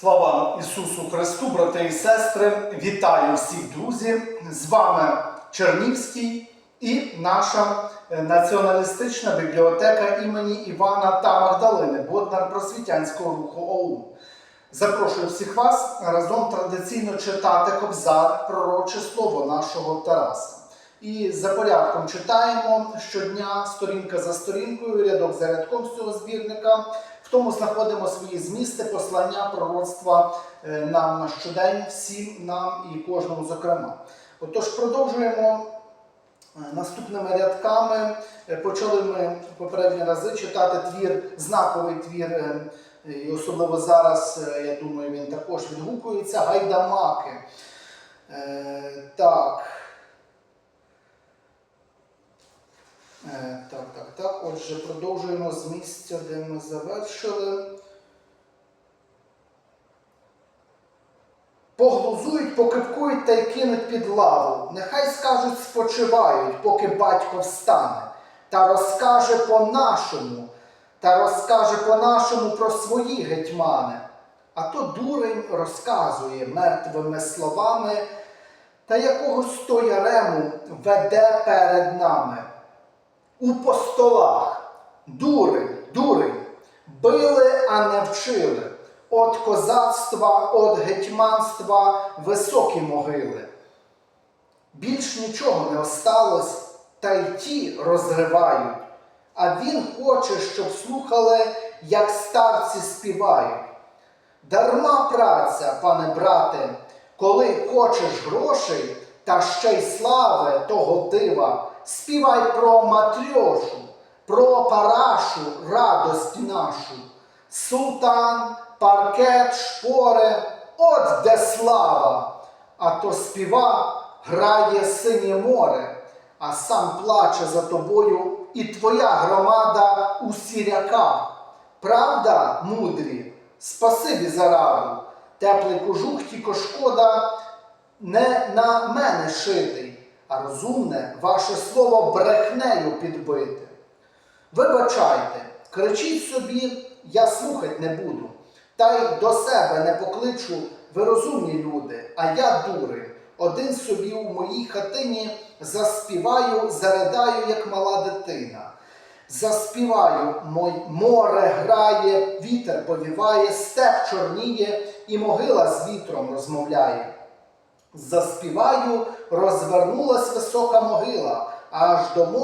Слава Ісусу Христу, брати і сестри! Вітаю всіх друзів! З вами Чернівський і наша е, націоналістична бібліотека імені Івана та Магдалини, Боднар просвітянського руху ОУН. Запрошую всіх вас разом традиційно читати Кобзар, пророче слово нашого Тараса. І за порядком читаємо щодня сторінка за сторінкою, рядок за рядком з цього збірника. Тому знаходимо свої змісти, послання, пророцтва е, нам на щодень, всім нам і кожному зокрема. Отож, продовжуємо е, наступними рядками. Е, Почали ми попередні рази читати твір, знаковий твір, і особливо зараз, я думаю, він також відгукується Гайдамаки. Так. Е, Так, так, так. Отже, продовжуємо з місця, де ми завершили. Поглузують, покипкують та й кинуть під лаву. Нехай скажуть, спочивають, поки батько встане, та розкаже по-нашому, та розкаже по-нашому про свої гетьмани. А то дурень розказує мертвими словами, та якогось то ярему веде перед нами у постолах. Дурень, дурень, били, а не вчили. От козацтва, от гетьманства високі могили. Більш нічого не осталось, та й ті розривають. А він хоче, щоб слухали, як старці співають. Дарма праця, пане брате, коли хочеш грошей та ще й слави того дива, співай про матрьошу, про парашу, радость нашу. Султан, паркет, шпори, от де слава, а то співа грає синє море, а сам плаче за тобою і твоя громада у сіряках. Правда, мудрі, спасибі за раду, теплий кожух тільки шкода не на мене шитий, а розумне ваше слово брехнею підбите. Вибачайте, кричіть собі, я слухать не буду, та й до себе не покличу, ви розумні люди, а я дурень. Один собі у моїй хатині заспіваю, заридаю, як мала дитина. Заспіваю, мой море грає, вітер повіває, степ чорніє, і могила з вітром розмовляє. Заспіваю, розвернулась висока могила, аж до моря.